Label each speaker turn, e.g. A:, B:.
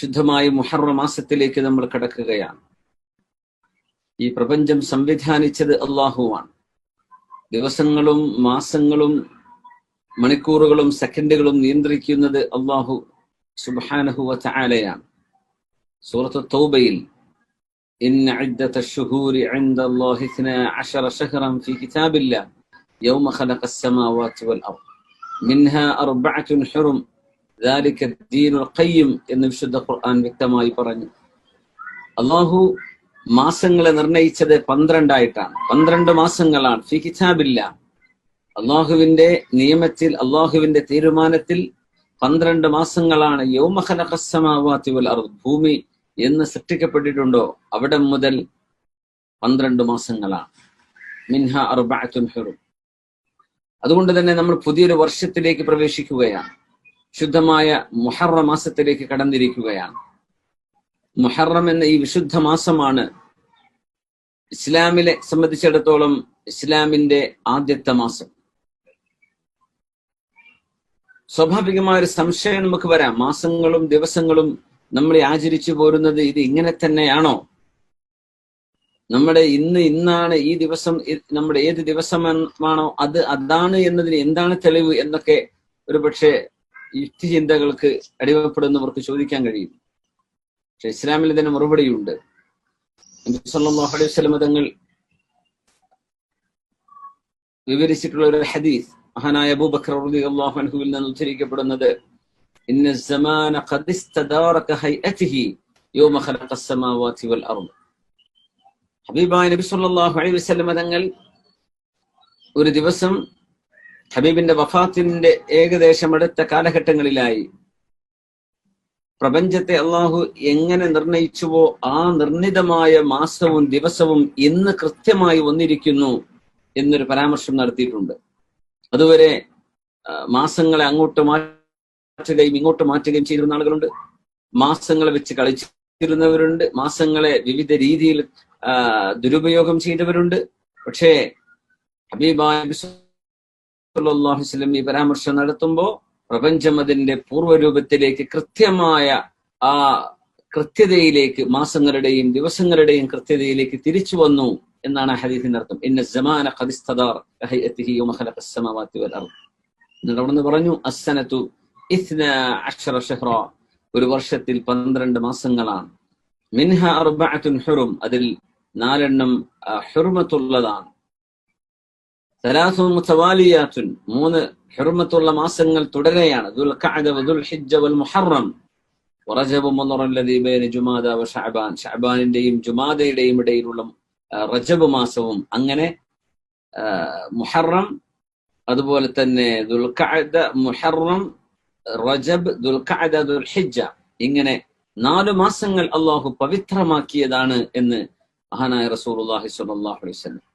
A: ശുദ്ധമായ മുഹറ മാസത്തിലേക്ക് നമ്മൾ കടക്കുകയാണ് ഈ പ്രപഞ്ചം സംവിധാനിച്ചത് അള്ളാഹുവാണ് ദിവസങ്ങളും മാസങ്ങളും മണിക്കൂറുകളും സെക്കൻഡുകളും നിയന്ത്രിക്കുന്നത് അള്ളാഹു സുബാനഹു വചാലയാണ് സൂറത്ത് തൗബയിൽ إن عدة الشهور عند الله اثنا عشر شهرا في كتاب الله يوم خلق السماوات والأرض منها أربعة حرم ഖയ്യം എന്ന് വിശുദ്ധ ഖുർആൻ വ്യക്തമായി പറഞ്ഞു. അള്ളാഹു മാസങ്ങളെ നിർണയിച്ചത് പന്ത്രണ്ടായിട്ടാണ്. പന്ത്രണ്ട് മാസങ്ങളാണ്. ഫി കിതാബില്ല. അള്ളാഹുവിന്റെ നിയമത്തിൽ അള്ളാഹുവിന്റെ തീരുമാനത്തിൽ പന്ത്രണ്ട് മാസങ്ങളാണ്. യോമഹലഹസമാവാത്തിവൽ അർ ഭൂമി എന്ന് സൃഷ്ടിക്കപ്പെട്ടിട്ടുണ്ടോ? അവിടെ മുതൽ പന്ത്രണ്ട് മാസങ്ങളാണ്. മിൻഹ അറുബാത്തുൻ ഹെറും. അതുകൊണ്ട് തന്നെ നമ്മൾ പുതിയൊരു വർഷത്തിലേക്ക് പ്രവേശിക്കുകയാണ്. ശുദ്ധമായ മുഹറ മാസത്തിലേക്ക് കടന്നിരിക്കുകയാണ്. മുഹറം എന്ന ഈ വിശുദ്ധ മാസമാണ് ഇസ്ലാമിലെ സംബന്ധിച്ചിടത്തോളം ഇസ്ലാമിന്റെ ആദ്യത്തെ മാസം. സ്വാഭാവികമായ ഒരു സംശയം നമുക്ക് വരാം. മാസങ്ങളും ദിവസങ്ങളും നമ്മൾ ആചരിച്ചു പോരുന്നത് ഇത് ഇങ്ങനെ തന്നെയാണോ? നമ്മുടെ ഇന്ന് ഇന്നാണ് ഈ ദിവസം നമ്മുടെ ഏത് ദിവസമാണോ അത് അതാണ് എന്നതിന് എന്താണ് തെളിവ് എന്നൊക്കെ ഒരു പക്ഷേ യുക്തിചിന്തകൾക്ക് അടിമപ്പെടുന്നവർക്ക് ചോദിക്കാൻ കഴിയും. പക്ഷെ ഇസ്ലാമിൽ ഇതിന് മറുപടിയുണ്ട്. സല്ലാഹു അലൈഹി തങ്ങൾ വിവരിച്ചിട്ടുള്ള ഒരു ഹദീസ് മഹാനായ അബൂബക്കർ അള്ളാഹു നിന്ന് ഉദ്ധരിക്കപ്പെടുന്നത് ഇന്ന സമാന ഹബീബായ നബി സല്ലല്ലാഹു അലൈഹി തങ്ങൾ ഒരു ദിവസം ഹബീബിന്റെ വഫാത്തിന്റെ ഏകദേശം അടുത്ത കാലഘട്ടങ്ങളിലായി പ്രപഞ്ചത്തെ അള്ളാഹു എങ്ങനെ നിർണയിച്ചുവോ ആ നിർണിതമായ മാസവും ദിവസവും ഇന്ന് കൃത്യമായി വന്നിരിക്കുന്നു എന്നൊരു പരാമർശം നടത്തിയിട്ടുണ്ട്. അതുവരെ മാസങ്ങളെ അങ്ങോട്ട് മാറ്റുകയും ഇങ്ങോട്ട് മാറ്റുകയും ചെയ്തിരുന്ന ആളുകളുണ്ട്. മാസങ്ങളെ വെച്ച് കളിച്ചിരുന്നവരുണ്ട്. മാസങ്ങളെ വിവിധ രീതിയിൽ ദുരുപയോഗം ചെയ്തവരുണ്ട്. പക്ഷേ ഹബീബായ വസല്ലം ഈ പരാമർശം നടത്തുമ്പോൾ പ്രപഞ്ചം അതിന്റെ പൂർവരൂപത്തിലേക്ക് കൃത്യമായ ആ കൃത്യതയിലേക്ക് മാസങ്ങളുടെയും ദിവസങ്ങളുടെയും കൃത്യതയിലേക്ക് തിരിച്ചു വന്നു എന്നാണ് ഹദീസിന്റെ അർത്ഥം. ഇന്ന ഖദിസ്തദാർ അസ്സമാവാതി വൽ അർദ്. പറഞ്ഞു അസ്സനത്തു അശ്റ ഷഹ്റ. ഒരു വർഷത്തിൽ പന്ത്രണ്ട് മാസങ്ങളാണ്. മിൻഹ അർബഅത്തുൻ ഹുറും. അതിൽ നാലെണ്ണം ഹുർമത്തുള്ളതാണ് സലാസുൻ മുതവാലിയാത്തുൻ മൂന്ന് ഹെർമത്തുള്ള മാസങ്ങൾ തുടരെയാണ് ദുൽ ഖഅദ മുഹറം. ജുമാദ ശഅബാനിന്റെയും ജുമാദയുടെയും ഇടയിലുള്ള റജബ് മാസവും അങ്ങനെ മുഹറം അതുപോലെ തന്നെ ദുൽ ഖഅദ മുഹറം റജബ് ദുൽ ഖഅദ ദുൽ ഇങ്ങനെ നാല് മാസങ്ങൾ അള്ളാഹു പവിത്രമാക്കിയതാണ് എന്ന് മഹാനായ റസൂലുള്ളാഹി സ്വല്ലല്ലാഹു അലൈഹി വസല്ലം